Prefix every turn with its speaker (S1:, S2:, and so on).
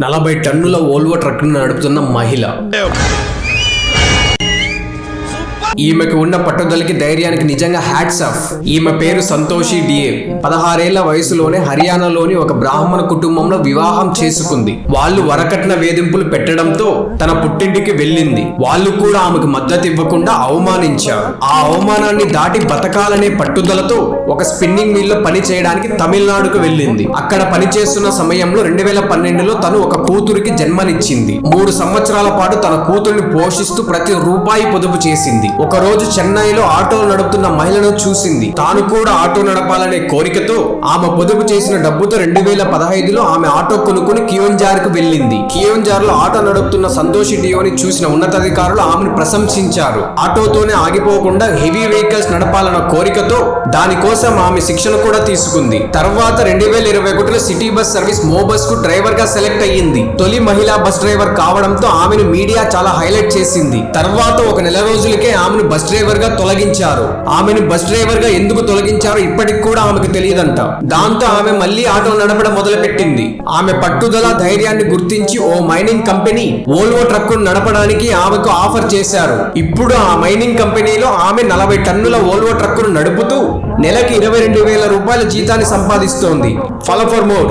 S1: నలభై టన్నుల ఓల్వో ట్రక్ను నడుపుతున్న మహిళ. ఈమెకు ఉన్న పట్టుదలకి ధైర్యానికి నిజంగా హ్యాట్స్ ఆఫ్ ఈమె పేరు సంతోషి డిఏ పదహారేళ్ళ వయసులోనే హర్యానాలోని ఒక బ్రాహ్మణ కుటుంబంలో వివాహం చేసుకుంది. వాళ్ళు వరకట్న వేధింపులు పెట్టడంతో తన పుట్టింటికి వెళ్ళింది. వాళ్ళు కూడా ఆమెకు మద్దతు ఇవ్వకుండా అవమానించారు. ఆ అవమానాన్ని దాటి బతకాలనే పట్టుదలతో ఒక స్పిన్నింగ్ మిల్లో పని చేయడానికి తమిళనాడుకు వెళ్ళింది. అక్కడ పనిచేస్తున్న సమయంలో రెండు వేల పన్నెండులో తను ఒక కూతురికి జన్మనిచ్చింది. మూడు సంవత్సరాల పాటు తన కూతుర్ని పోషిస్తూ ప్రతి రూపాయి పొదుపు చేసింది. ఒక రోజు చెన్నైలో ఆటో నడుపుతున్న మహిళను చూసింది. తాను కూడా ఆటో నడపాలనే కోరికతో ఆమె పొదుపు చేసిన డబ్బుతో రెండు వేల పదహైదులో ఆమె ఆటో కొనుక్కుని కియోంజార్కు వెళ్ళింది. కియోంజార్లో ఆటో నడుపుతున్న సంతోషి డియోని చూసిన ఉన్నతాధికారులు ఆమెను ప్రశంసించారు. ఆటోతోనే ఆగిపోకుండా హెవీ వెహికల్స్ నడపాలన్న కోరికతో దానికోసం ఆమె శిక్షణ కూడా తీసుకుంది. తర్వాత రెండు వేల ఇరవై ఒకటిలో సిటీ బస్ సర్వీస్ మో బస్కు డ్రైవర్గా సెలెక్ట్ అయ్యింది. తొలి మహిళా బస్ డ్రైవర్ కావడంతో ఆమెను మీడియా చాలా హైలైట్ చేసింది. తర్వాత ఒక నెల రోజులకే ఆమె ఆమెను బస్ డ్రైవర్గా తొలగించారు. ఆమెను బస్ డ్రైవర్గా ఎందుకు తొలగించారో ఇప్పటికి కూడా ఆమెకు తెలియదంట. దాంతో ఆమె మళ్ళీ ఆటో నడపడం మొదలుపెట్టింది. ఆమె పట్టుదల ధైర్యాన్ని గుర్తించి ఓ మైనింగ్ కంపెనీ ఓల్వో ట్రక్కును నడపడానికి ఆమెకు ఆఫర్ చేశారు. ఇప్పుడు ఆ మైనింగ్ కంపెనీలో ఆమె నలభై టన్నుల ఓల్వో ట్రక్కును నడుపుతూ నెలకి ఇరవై రెండు వేల రూపాయల జీతాన్ని సంపాదిస్తోంది. ఫలఫర్ మోర్